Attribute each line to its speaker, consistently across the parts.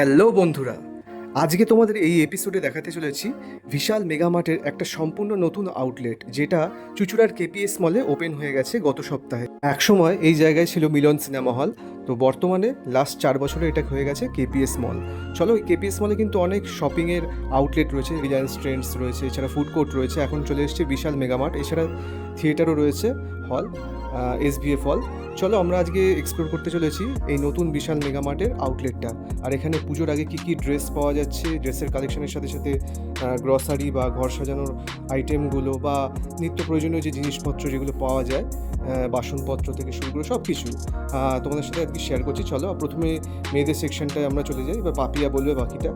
Speaker 1: Hello বন্ধুরা, আজকে তোমাদের এই এপিসোডে দেখাতে চলেছি বিশাল মেগামার্টের একটা সম্পূর্ণ নতুন আউটলেট যেটা চুচুড়ার কেপিএস মলে ওপেন হয়ে গেছে গত সপ্তাহে। একসময় এই জায়গায় ছিল মিলন সিনেমা হল, তো বর্তমানে লাস্ট চার বছরে এটা হয়ে গেছে কেপিএস মল চলো এই কেপিএস মলে কিন্তু অনেক শপিংয়ের আউটলেট রয়েছে রিলায়েন্স ট্রেন্ডস রয়েছে, এছাড়া ফুড কোর্ট রয়েছে, এখন চলে এসছে বিশাল মেগামার্ট এছাড়া থিয়েটারও রয়েছে। হল এসবিএফ হল। চলো আমরা আজকে এক্সপ্লোর করতে চলেছি এই নতুন বিশাল মেগামার্টের আউটলেটটা আর এখানে পুজোর আগে কি কি ড্রেস পাওয়া যাচ্ছে ড্রেসের কালেকশনের সাথে সাথে গ্রসারি বা ঘর সাজানোর আইটেমগুলো বা নিত্য প্রয়োজনীয় যে জিনিসপত্র যেগুলো পাওয়া যায় বাসনপত্র থেকে শুরু করে সব কিছু তোমাদের সাথে আজকে শেয়ার করছি। চলো প্রথমে মেয়েদের সেকশনটায় আমরা চলে যাই, এবার পাপিয়া বলবে বাকিটা।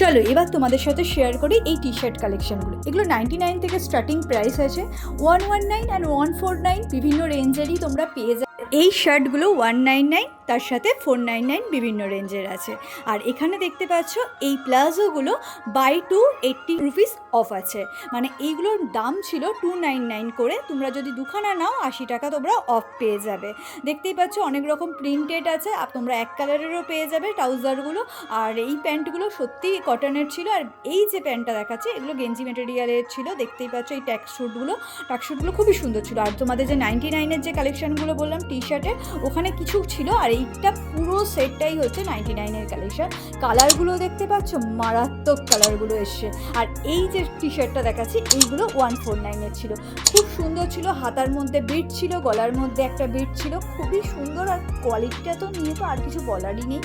Speaker 2: চলো, এবার তোমাদের সাথে শেয়ার করি এই টি শার্ট কালেকশনগুলো এগুলো নাইনটি নাইন থেকে স্টার্টিং প্রাইস আছে। One one nine and one four nine বিভিন্ন রেঞ্জেরই তোমরা পেয়ে যাবে। এই শার্টগুলো ওয়ান নাইন নাইন তার সাথে ফোর নাইন নাইন বিভিন্ন রেঞ্জের আছে। আর এখানে দেখতে পাচ্ছ এই প্লাজোগুলো buy two eighty rupees off আছে। মানে এইগুলোর দাম ছিল টু নাইন নাইন করে। তোমরা যদি দুখানা নাও, আশি টাকা তোমরা অফ পেয়ে যাবে। দেখতেই পাচ্ছ অনেক রকম প্রিন্টেড আছে। আর তোমরা এক কালারেরও পেয়ে যাবে ট্রাউজারগুলো। আর এই প্যান্টগুলো সত্যিই কটনের ছিল। আর এই যে প্যান্টটা দেখাচ্ছে, এগুলো গেঞ্জি মেটেরিয়ালের ছিল। দেখতেই পাচ্ছ এই ট্যাক্স স্যুটগুলো। ট্যাক্স স্যুটগুলো খুবই সুন্দর ছিল। আর তোমাদের যে নাইনটি নাইনের যে কালেকশানগুলো বললাম টি শার্টের ওখানে কিছু ছিল। আর এইটা পুরো সেটটাই হচ্ছে নাইনটি নাইনের কালেকশন কালারগুলো দেখতে পাচ্ছ? মারাত্মক কালারগুলো এসছে। আর এই যে টি শার্টটা দেখাচ্ছি, এইগুলো ওয়ান ফোর নাইনের ছিল। খুব সুন্দর ছিল, হাতার মধ্যে বিট ছিল, গলার মধ্যে একটা বিট ছিল। খুবই সুন্দর আর কোয়ালিটিটা তো নিয়ে তো আর কিছু বলারই নেই।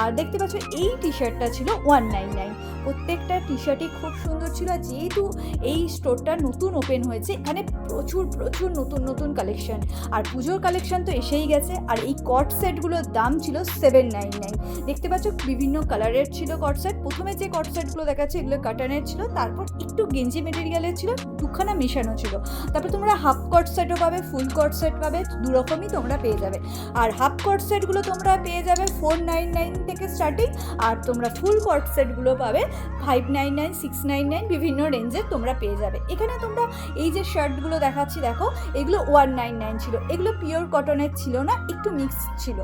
Speaker 2: আর দেখতে পাচ্ছ এই টি শার্টটা ছিল ওয়ান নাইন নাইন প্রত্যেকটা টি শার্টই খুব সুন্দর ছিল আর যেহেতু এই স্টোরটা নতুন ওপেন হয়েছে, এখানে প্রচুর প্রচুর নতুন নতুন কালেকশন আর পুজোর কালেকশন তো এসেই গেছে, আর এই কট সেটগুলোর দাম ছিল সেভেন নাইন নাইন দেখতে পাচ্ছ বিভিন্ন কালারের ছিল কট সেট প্রথমে যে কট সেটগুলো দেখাচ্ছে, এগুলো কাটানের ছিল, তারপর একটু গেঞ্জি মেটেরিয়ালের ছিল, দুখানা মেশানো ছিল। তারপর তোমরা হাফ কট সেটও পাবে ফুল কট সেট পাবে দু রকমই তোমরা পেয়ে যাবে। আর হাফ কট সেটগুলো তোমরা পেয়ে যাবে ফোর নাইন নাইন থেকে স্টার্টিং আর তোমরা ফুল কট সেটগুলো পাবে। Five nine nine six nine nine বিভিন্ন রেঞ্জের তোমরা পেয়ে যাবে। এখানে তোমরা এই যে শার্টগুলো দেখাচ্ছি, দেখো, এগুলো ওয়ান নাইন নাইন ছিল। এগুলো পিওর কটনের ছিল না, একটু মিক্স ছিল।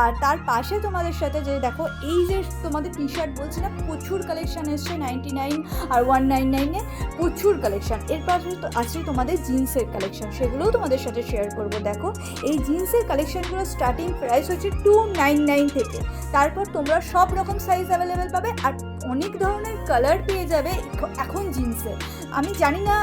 Speaker 2: আর তার পাশে তোমাদের সাথে যে দেখো, এই যে তোমাদের টি শার্ট বলছি না, প্রচুর কালেকশন এসছে নাইনটি নাইন আর ওয়ান নাইন নাইনে প্রচুর কালেকশন এর পাশে তো আছে তোমাদের জিন্সের কালেকশন সেগুলোও তোমাদের সাথে শেয়ার করব। দেখো, এই জিন্সের কালেকশনগুলো স্টার্টিং প্রাইস হচ্ছে টু নাইন নাইন থেকে। তারপর তোমরা সব রকম সাইজ অ্যাভেলেবেল পাবে আর অনেক ধরনের কালার পেয়ে যাবে এখন জিন্সে আমি জানি না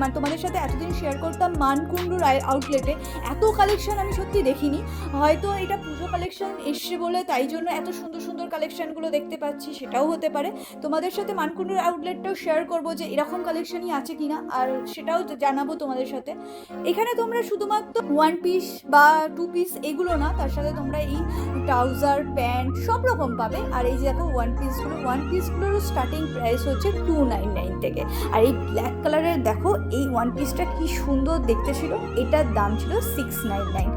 Speaker 2: মানে তোমাদের সাথে এতদিন শেয়ার করতাম মানকুণ্ডুর আউটলেটে এত কালেকশন আমি সত্যি দেখিনি। হয়তো এটা পুজো কালেকশন এসছে বলে তাই জন্য এত সুন্দর সুন্দর কালেকশনগুলো দেখতে পাচ্ছি, সেটাও হতে পারে। তোমাদের সাথে মানকুণ্ডুর আউটলেটটাও শেয়ার করব যে এরকম কালেকশনই আছে কিনা, আর সেটাও জানাব তোমাদের সাথে। এখানে তোমরা শুধুমাত্র ওয়ান পিস বা টু পিস এগুলো না, তার সাথে তোমরা এই ট্রাউজার প্যান্ট সব রকম পাবে। আর এই যে দেখো ওয়ান পিসগুলো ওয়ান পিসগুলোরও স্টার্টিং প্রাইস হচ্ছে টু নাইন নাইন থেকে। আর এই ব্ল্যাক কালারের দেখো, এই ওয়ান পিসটা কি সুন্দর দেখতে ছিল, এটার দাম ছিল সিক্স নাইন নাইন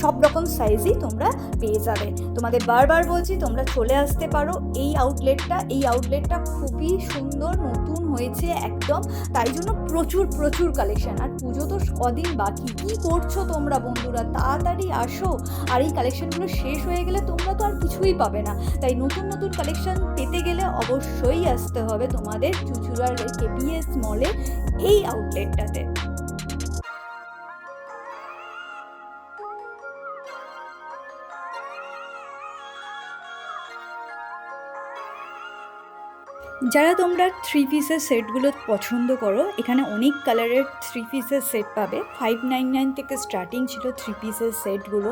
Speaker 2: সব রকম সাইজই তোমরা পেয়ে যাবে। তোমাদের বারবার বলছি, তোমরা চলে আসতে পারো। এই আউটলেটটা এই আউটলেটটা খুবই সুন্দর, নতুন হয়েছে একদম, তাই জন্য প্রচুর প্রচুর কালেকশন আর পুজো তো কদিন বাকি। কি করছ তোমরা বন্ধুরা? তাড়াতাড়ি আসো। আর এই কালেকশনগুলো শেষ হয়ে গেলে তোমরা তো আর কিছুই পাবে না। তাই নতুন নতুন কালেকশন পেতে গেলে অবশ্যই আসতে হবে তোমাদের চুচুড়ার কেপিএস মলে এই আউটলেটটাতে যারা তোমরা থ্রি পিসের সেটগুলো পছন্দ করো, এখানে অনেক কালারের থ্রি পিসের সেট পাবে। ফাইভ নাইন নাইন থেকে স্টার্টিং ছিল থ্রি পিসের সেটগুলো।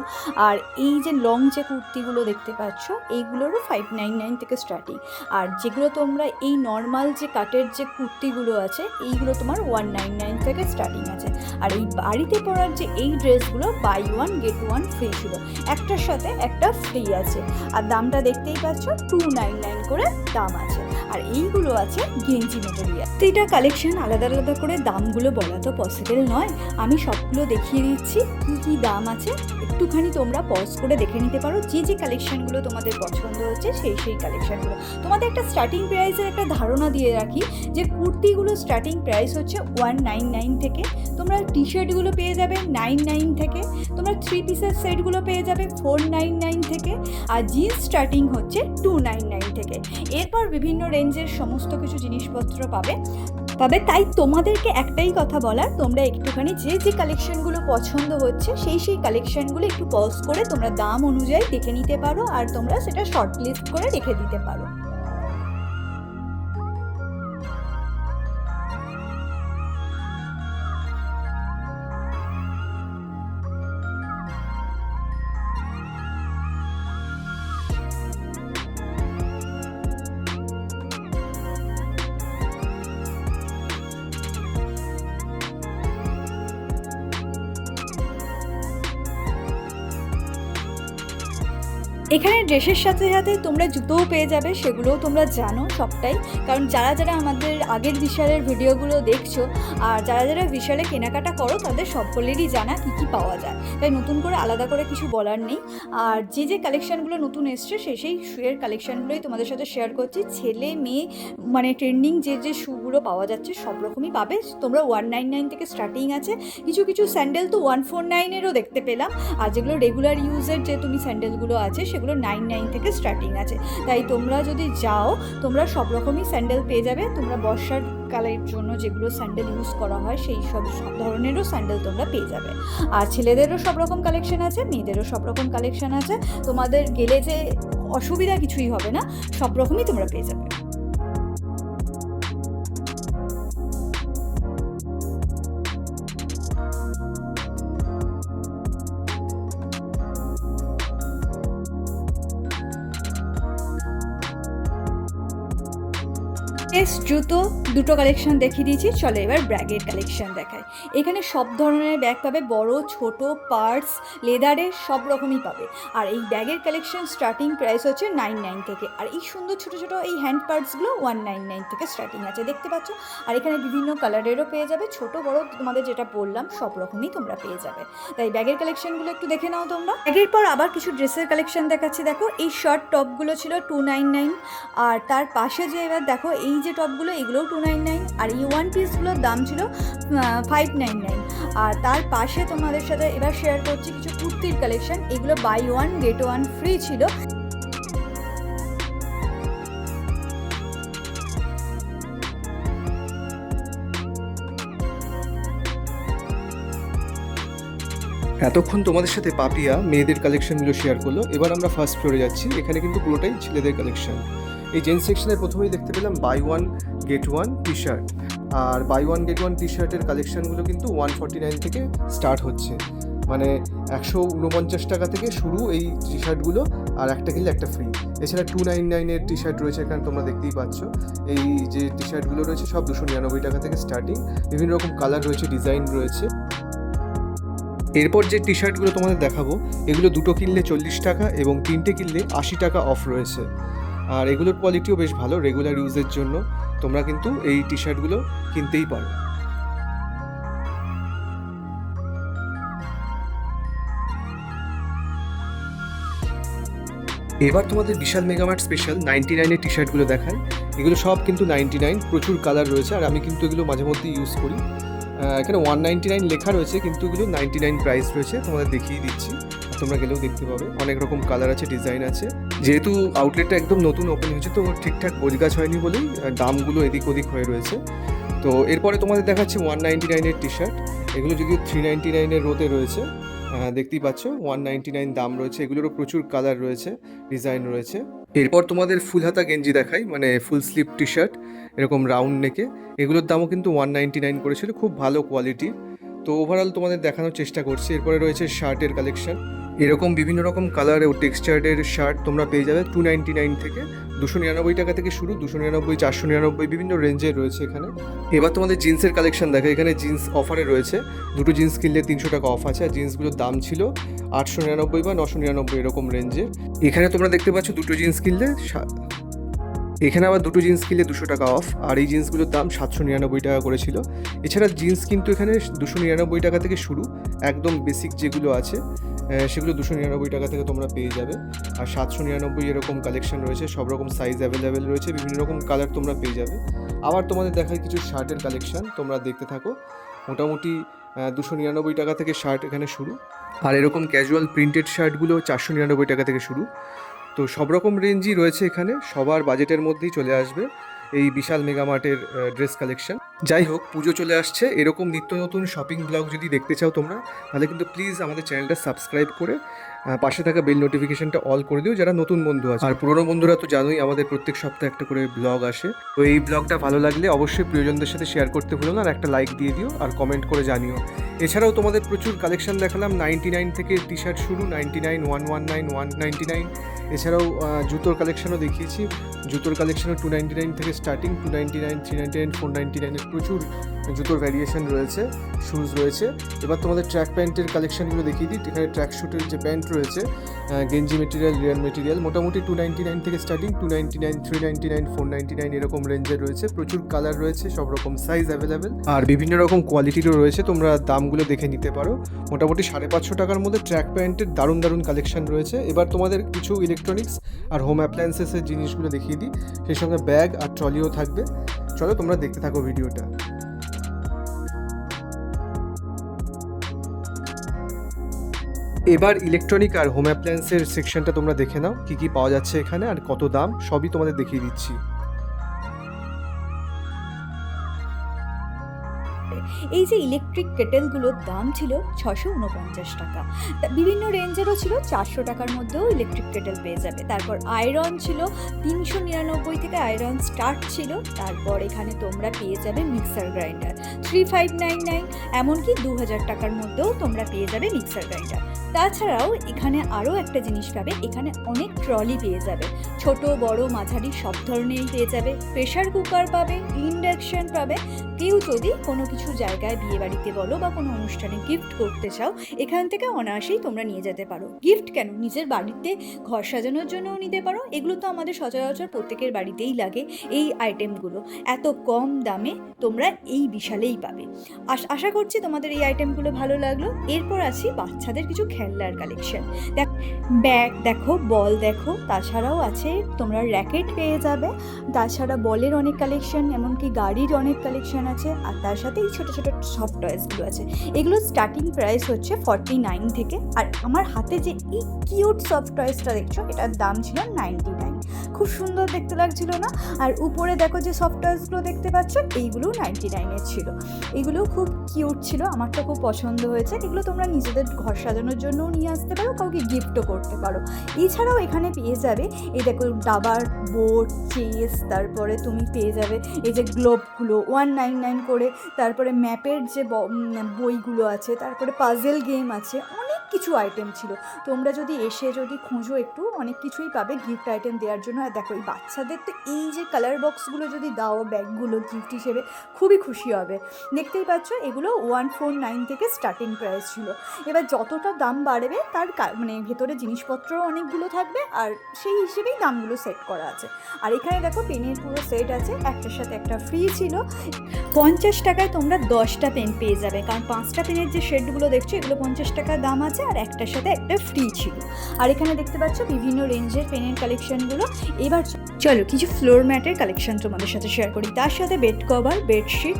Speaker 2: আর এই যে লং যে কুর্তিগুলো দেখতে পাচ্ছ, এইগুলোরও ফাইভ নাইন নাইন থেকে স্টার্টিং আর যেগুলো তোমরা এই নর্মাল যে কাটের যে কুর্তিগুলো আছে, এইগুলো তোমার ওয়ান নাইন নাইন থেকে স্টার্টিং আছে। আর এই বাড়িতে পরার যে এই ড্রেসগুলো buy one get one free ছিল। একটার সাথে একটা ফ্রি আছে। আর দামটা দেখতেই পাচ্ছ টু নাইন নাইন করে দাম আছে। আর এইগুলো আছে গেঞ্জি মেটেরিয়াল তো এটা কালেকশন আলাদা আলাদা করে দামগুলো বলা তো পসিবল নয়। আমি সবগুলো দেখিয়ে দিচ্ছি, কী কী দাম আছে। একটুখানি তোমরা পজ করে দেখে নিতে পারো যে যে কালেকশনগুলো তোমাদের পছন্দ হচ্ছে, সেই সেই কালেকশনগুলো তোমাদের একটা স্টার্টিং প্রাইসের একটা ধারণা দিয়ে রাখি যে কুর্তিগুলো স্টার্টিং প্রাইস হচ্ছে ওয়ান নাইন নাইন থেকে। তোমরা টি শার্টগুলো পেয়ে যাবে নাইন নাইন থেকে। তোমরা থ্রি পিসের সেটগুলো পেয়ে যাবে ফোর নাইন নাইন থেকে। আর জিন্স স্টার্টিং হচ্ছে টু নাইন নাইন থেকে। এরপর বিভিন্ন রেঞ্জের সমস্ত কিছু জিনিসপত্র পাবে। পাবে তাই তোমাদেরকে একটাই কথা বলার, তোমরা একটুখানি যে যে কালেকশনগুলো পছন্দ হচ্ছে, সেই সেই কালেকশনগুলো একটু পজ করে তোমরা দাম অনুযায়ী দেখে নিতে পারো আর তোমরা সেটা শর্ট লিস্ট করে রেখে দিতে পারো। এখানে ড্রেসের সাথে সাথে তোমরা জুতোও পেয়ে যাবে, সেগুলোও তোমরা জানো সবটাই। কারণ যারা যারা আমাদের আগের বিশালের ভিডিওগুলো দেখছ, আর যারা যারা বিশালে কেনাকাটা করো, তাদের সকলেরই জানা কী কী পাওয়া যায়। তাই নতুন করে আলাদা করে কিছু বলার নেই। আর যে যে কালেকশানগুলো নতুন এসছে সে সেই শুয়ের কালেকশানগুলোই তোমাদের সাথে শেয়ার করছি। ছেলে, মেয়ে মানে ট্রেন্ডিং যে যে শুগুলো পাওয়া যাচ্ছে, সব রকমই পাবে। তোমরা ওয়ান নাইন নাইন থেকে স্টার্টিং আছে। কিছু কিছু স্যান্ডেল তো ওয়ান ফোর নাইনেরও দেখতে পেলাম। আর যেগুলো রেগুলার ইউজের যে তুমি স্যান্ডেলগুলো আছে, সেগুলো নাইন নাইন থেকে স্টার্টিং আছে। তাই তোমরা যদি যাও, তোমরা সব রকমই স্যান্ডেল পেয়ে যাবে। তোমরা বর্ষার কালের জন্য যেগুলো স্যান্ডেল ইউজ করা হয়, সেই সব সব ধরনেরও স্যান্ডেল তোমরা পেয়ে যাবে। আর ছেলেদেরও সব রকম কালেকশন আছে, মেয়েদেরও সব রকম কালেকশন আছে। তোমাদের গেলে যে অসুবিধা কিছুই হবে না, সব রকমই তোমরা পেয়ে যাবে। জুতো দুটো কালেকশন দেখিয়ে দিয়েছি। চলো এবার ব্যাগের কালেকশন দেখায় এখানে সব ধরনের ব্যাগ পাবে, বড়, ছোট পার্টস লেদারের সব রকমই পাবে। আর এই ব্যাগের কালেকশন স্টার্টিং প্রাইস হচ্ছে নাইন নাইন থেকে। আর এই সুন্দর ছোট ছোট এই হ্যান্ড পার্টসগুলো ওয়ান নাইন নাইন থেকে স্টার্টিং আছে, দেখতে পাচ্ছ? আর এখানে বিভিন্ন কালারেরও পেয়ে যাবে। ছোট, বড় তোমাদের যেটা বললাম, সব রকমই তোমরা পেয়ে যাবে। তাই ব্যাগের কালেকশনগুলো একটু দেখে নাও তোমরা। ব্যাগের পর আবার কিছু ড্রেসের কালেকশন দেখাচ্ছি। দেখো, এই শার্ট টপগুলো ছিল টু নাইন নাইন আর তার পাশে যে এবার দেখো, এই যে টপগুলো এগুলোও টু নাইন নাইন আর এই ওয়ান পিসগুলোর দাম ছিল ফাইভ নাইন নাইন আর তার পাশে তোমাদের সাথে এবার শেয়ার করছি কিছু কুর্তির কালেকশন এগুলো buy one get one free ছিল।
Speaker 1: এতক্ষণ তোমাদের সাথে পাপিয়া মেয়েদের কালেকশনগুলো শেয়ার করল। এবার আমরা ফার্স্ট ফ্লোরে যাচ্ছি। এখানে কিন্তু পুরোটাই ছেলেদের কালেকশন এই জেন্টস সেকশনের প্রথমেই দেখতে পেলাম buy one get one T shirt আর buy one get one T শার্টের কালেকশনগুলো কিন্তু ওয়ান ফর্টি নাইন থেকে স্টার্ট হচ্ছে। মানে একশো উনপঞ্চাশ টাকা থেকে শুরু এই টি শার্টগুলো আর একটা কিনলে একটা ফ্রি এছাড়া টু নাইন নাইনের টি শার্ট রয়েছে এখানে তোমরা দেখতেই পাচ্ছ। এই যে টি শার্টগুলো রয়েছে, সব দুশো নিরানব্বই টাকা থেকে স্টার্টিং বিভিন্ন রকম কালার রয়েছে ডিজাইন রয়েছে। এরপর যে টি শার্টগুলো তোমাদের দেখাবো, এগুলো দুটো কিনলে চল্লিশ টাকা এবং তিনটে কিনলে আশি টাকা অফ রয়েছে। আর এগুলোর কোয়ালিটিও বেশ ভালো রেগুলার ইউজের জন্য। তোমরা কিন্তু এই টি শার্টগুলো কিনতেই পারো। এবার তোমাদের বিশাল মেগামার্ট স্পেশাল নাইনটি নাইনের টি শার্টগুলো দেখায় এগুলো সব কিন্তু নাইনটি নাইন প্রচুর কালার রয়েছে, আর আমি কিন্তু এগুলো মাঝে মধ্যে ইউজ করি। এখানে ওয়ান নাইনটি নাইন লেখা রয়েছে, কিন্তু এগুলো নাইনটি নাইন প্রাইস রয়েছে, তোমাদের দেখিয়ে দিচ্ছি। তোমরা গেলেও দেখতে পাবে, অনেক রকম কালার আছে ডিজাইন আছে। যেহেতু আউটলেটটা একদম নতুন ওপেন হয়েছে, তো ঠিকঠাক গোজগাছ হয়নি বলেই দামগুলো এদিক ওদিক হয়ে রয়েছে। তো এরপরে তোমাদের দেখাচ্ছি ওয়ান নাইনটি নাইনের টি শার্ট এগুলো যদিও থ্রি নাইনটি নাইনের রোতে রয়েছে দেখতেই পাচ্ছ ওয়ান নাইনটি নাইন দাম রয়েছে। এগুলোরও প্রচুর কালার রয়েছে ডিজাইন রয়েছে। এরপর তোমাদের ফুল হাতা গেঞ্জি দেখাই মানে ফুল স্লিপ টি শার্ট এরকম রাউন্ড নেকে এগুলোর দামও কিন্তু ওয়ান নাইনটি নাইন করেছিল, খুব ভালো কোয়ালিটির তো ওভারঅল তোমাদের দেখানোর চেষ্টা করছি। এরপরে রয়েছে শার্টের কালেকশন এরকম বিভিন্ন রকম কালার ও টেক্সচারের শার্ট তোমরা পেয়ে যাবে টু নাইনটি নাইন থেকে দুশো নিরানব্বই টাকা থেকে শুরু, দুশো নিরানব্বই, চারশো নিরানব্বই, বিভিন্ন রেঞ্জে রয়েছে এখানে। এবার তোমাদের জিন্সের কালেকশন দেখো, এখানে জিন্স অফারে রয়েছে। দুটো জিন্স কিনলে তিনশো টাকা অফ আছে, আর জিন্সগুলোর দাম ছিল আটশো নিরানব্বই বা নশো নিরানব্বই এরকম রেঞ্জের এখানে তোমরা দেখতে পাচ্ছ দুটো জিন্স কিনলে এখানে আবার দুটো জিন্স কিনলে দুশো টাকা অফ আর এই জিন্সগুলোর দাম সাতশো নিরানব্বই টাকা করেছিল। এছাড়া জিন্স কিন্তু এখানে দুশো নিরানব্বই টাকা থেকে শুরু, একদম বেসিক যেগুলো আছে সেগুলো দুশো নিরানব্বই টাকা থেকে তোমরা পেয়ে যাবে। আর সাতশো নিরানব্বই এরকম কালেকশন রয়েছে, সব রকম সাইজ অ্যাভেলেবেল রয়েছে, বিভিন্ন রকম কালার তোমরা পেয়ে যাবে। আবার তোমাদের দেখায় কিছু শার্টের কালেকশন তোমরা দেখতে থাকো। মোটামুটি দুশো নিরানব্বই টাকা থেকে শার্ট এখানে শুরু। আর এরকম ক্যাজুয়াল প্রিন্টেড শার্টগুলো চারশো নিরানব্বই টাকা থেকে শুরু। তো সব রকম রেঞ্জই রয়েছে এখানে। সবার বাজেটের মধ্যেই চলে আসবে এই বিশাল মেগামার্টের ড্রেস কালেকশন যাই হোক, পুজো চলে আসছে। এরকম নিত্য নতুন শপিং ব্লগ যদি দেখতে চাও তোমরা, তাহলে কিন্তু প্লিজ আমাদের চ্যানেলটা সাবস্ক্রাইব করে পাশে থাকা বেল নোটিফিকেশনটা অল করে দিও, যারা নতুন বন্ধু আছে। আর পুরনো বন্ধুরা তো জানোই, আমাদের প্রত্যেক সপ্তাহে একটা করে ব্লগ আসে। তো এই ব্লগটা ভালো লাগলে অবশ্যই প্রিয়জনদের সাথে শেয়ার করতে ভুলো না, আর একটা লাইক দিয়ে দিও, আর কমেন্ট করে জানিও। এছাড়াও তোমাদের প্রচুর কালেকশন দেখালাম নাইনটি নাইন থেকে টি শার্ট শুরু ninety nine one one nine one ninety nine এছাড়াও জুতোর কালেকশনও দেখিয়েছি। জুতোর কালেকশনও টু নাইনটি নাইন থেকে starting two ninety nine three ninety nine four ninety নাইনের প্রচুর জুতোর ভ্যারিয়েশন রয়েছে শুজ রয়েছে। এবার তোমাদের ট্র্যাক প্যান্টের কালেকশনগুলো দেখিয়ে দিই। এখানে ট্র্যাক শুটের যে প্যান্ট রয়েছে গেঞ্জি মেটেরিয়াল রিয়াল মেটেরিয়াল মোটামুটি টু নাইনটি নাইন থেকে starting two ninety nine three ninety nine four ninety nine এরকম রেঞ্জের রয়েছে। প্রচুর কালার রয়েছে, সব রকম সাইজ অ্যাভেলেবেল আর বিভিন্ন রকম কোয়ালিটিরও রয়েছে, তোমরা দামগুলো দেখে নিতে পারো। মোটামুটি সাড়ে পাঁচশো টাকার মধ্যে ট্র্যাক প্যান্টের দারুণ দারুণ কালেকশন রয়েছে। এবার তোমাদের কিছু ইলেকট্রনিক্স আর হোম অ্যাপ্লায়েন্সেসের জিনিসগুলো দেখিয়ে দিই। সেই সঙ্গে ব্যাগ আর ট্রলিও থাকবে। চলো তোমরা দেখতে থাকো ভিডিওটা। এবার ইলেকট্রনিক আর হোম অ্যাপ্লায়েন্সের সেকশনটা তোমরা দেখে নাও, কি কি পাওয়া যাচ্ছে এখানে আর কত দাম, সবই তোমাদের দেখিয়ে দিচ্ছি।
Speaker 2: এই যে ইলেকট্রিক কেটেলগুলোর দাম ছিল ছশো উনপঞ্চাশ টাকা। বিভিন্ন রেঞ্জেরও ছিল, চারশো টাকার মধ্যেও ইলেকট্রিক কেটেল পেয়ে যাবে। তারপর আয়রন ছিল তিনশো নিরানব্বই থেকে আয়রন স্টার্ট ছিল। তারপর এখানে তোমরা পেয়ে যাবে mixer grinder three five nine nine এমনকি দু হাজার টাকার মধ্যেও তোমরা পেয়ে যাবে মিক্সার গ্রাইন্ডার তাছাড়াও এখানে আরও একটা জিনিস পাবে, এখানে অনেক ট্রলি পেয়ে যাবে। ছোট, বড়, মাঝারি সব ধরনেরই পেয়ে যাবে। প্রেশার কুকার পাবে ইন্ডাকশন পাবে। কেউ যদি কোনো কিছু জায়গায় বিয়ে বাড়িতে বলো বা কোনো অনুষ্ঠানে গিফট করতে চাও, এখান থেকে অনায়াসেই তোমরা নিয়ে যেতে পারো। গিফট কেন? নিজের বাড়িতে ঘর সাজানোর জন্যও নিতে পারো। এগুলো তো আমাদের সচরাচর প্রত্যেকের বাড়িতেই লাগে এই আইটেমগুলো এত কম দামে তোমরা এই বিশালেই পাবে। আশ- করছি তোমাদের এই আইটেমগুলো ভালো লাগল। এরপর আছি বাচ্চাদের কিছু খেলনার কালেকশন দেখ, ব্যাগ দেখো, বল দেখো, তাছাড়াও আছে তোমরা র্যাকেট পেয়ে যাবে। তাছাড়া বলের অনেক কালেকশন এমনকি গাড়ির অনেক কালেকশন আছে। আর তার সাথে এই ছোটো ছোটো সফট টয়েসগুলো আছে। এগুলো স্টার্টিং প্রাইস হচ্ছে ফর্টি নাইন থেকে আর আমার হাতে যে এই কিউট সফট টয়েসটা দেখছ, এটার দাম ছিল নাইনটি নাইন খুব সুন্দর দেখতে লাগছিল না? আর উপরে দেখো যে সফট দেখতে পাচ্ছ, এইগুলো নাইনটি নাইনের ছিল। এগুলোও খুব কিউট ছিল আমার তো খুব পছন্দ হয়েছে। এগুলো তোমরা নিজেদের ঘর সাজানোর জন্যও নিয়ে আসতে পারো, কাউকে গিফটও করতে পারো। এছাড়াও এখানে পেয়ে যাবে, এই দেখো দাবার বোর্ড চেস তারপরে তুমি পেয়ে যাবে এই যে গ্লোবগুলো ওয়ান নাইন নাইন করে। তারপরে ম্যাপের যে বইগুলো আছে, তারপরে পাজেল গেম আছে কিছু আইটেম ছিল। তোমরা যদি এসে যদি খোঁজো একটু, অনেক কিছুই পাবে গিফট আইটেম দেওয়ার জন্য। আর দেখো, এই বাচ্চাদের তো এই যে কালার বক্সগুলো যদি দাও ব্যাগগুলো গিফট হিসেবে, খুবই খুশি হবে। দেখতেই পাচ্ছ, এগুলো ওয়ান ফোর নাইন থেকে স্টার্টিং প্রাইস ছিল। এবার যতটা দাম বাড়বে, তার মানে ভেতরে জিনিসপত্রও অনেকগুলো থাকবে, আর সেই হিসেবেই দামগুলো সেট করা আছে। আর এখানে দেখো, পেনের পুরো সেট আছে, একটার সাথে একটা ফ্রি ছিল। পঞ্চাশ টাকায় তোমরা দশটা পেন পেয়ে যাবে। কারণ পাঁচটা পেনের যে শেডগুলো দেখছ, এগুলো পঞ্চাশ টাকা দাম আছে। আর একটার সাথে একটা ফ্রি ছিল। আর এখানে দেখতে পাচ্ছ বিভিন্ন রেঞ্জের পেনের কালেকশনগুলো এবার চলো কিছু ফ্লোর ম্যাটের কালেকশন তোমাদের সাথে শেয়ার করি। তার সাথে বেড কভার বেডশিট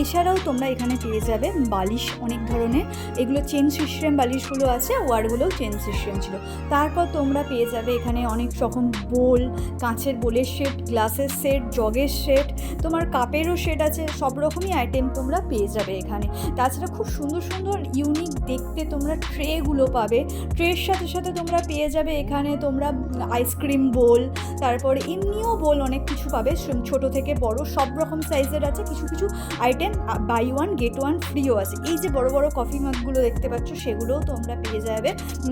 Speaker 2: এছাড়াও তোমরা এখানে পেয়ে যাবে বালিশ অনেক ধরনের। এগুলো চেন সিস্টেম বালিশগুলো আছে, ওয়ারগুলোও চেন সিস্টেম ছিল। তারপর তোমরা পেয়ে যাবে এখানে অনেক রকম বোল, কাঁচের বোলের সেট গ্লাসের সেট জগের সেট তোমার কাপেরও সেট আছে, সব রকমই আইটেম তোমরা পেয়ে যাবে এখানে। তাছাড়া খুব সুন্দর সুন্দর ইউনিক দেখতে তোমরা ট্রেগুলো পাবে। ট্রের সাথে সাথে তোমরা পেয়ে যাবে এখানে তোমরা আইসক্রিম বোল তারপরে এমনিও বোল অনেক কিছু পাবে। ছোট থেকে বড় সব রকম সাইজের আছে। কিছু কিছু item buy one get one ফ্রিও আছে। এই যে বড় বড় কফি মাগগুলো দেখতে পাচ্ছ, সেগুলোও তোমরা পেয়ে যাবে।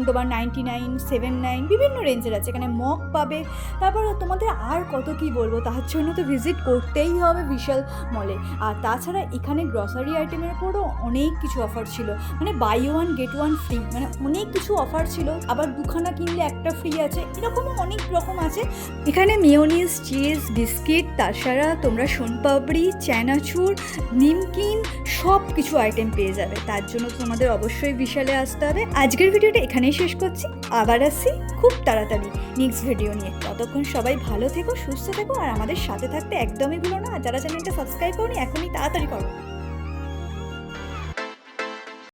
Speaker 2: তোমার নাইনটি নাইন সেভেন নাইন বিভিন্ন রেঞ্জের আছে। এখানে মগ পাবে। তারপর তোমাদের আর কত কি বলব? তার জন্য তো ভিজিট করতেই হবে বিশাল মলে আর তাছাড়া এখানে গ্রসারি আইটেমের উপরও অনেক কিছু অফার ছিল। মানে buy one get one free মানে অনেক কিছু অফার ছিল। আবার দুখানা কিনলে একটা ফ্রি আছে। এরকমও অনেক রকম আছে। এখানে মিওনিস চিজ বিস্কিট তাছাড়া তোমরা সোনপাপড়ি চানাচুর নিমকিন সব কিছু আইটেম পেয়ে যাবে। তার জন্য তোমাদের অবশ্যই বিশালে আসতে হবে। আজকের ভিডিওটা এখানেই শেষ করছি। আবার আসছি খুব তাড়াতাড়ি নেক্সট ভিডিও নিয়ে। ততক্ষণ সবাই ভালো থেকো, সুস্থ থেকো, আর আমাদের সাথে থাকতে একদমই ভুলো না। যারা চ্যানেলটা সাবস্ক্রাইব করনি, এখনই তাড়াতাড়ি করো।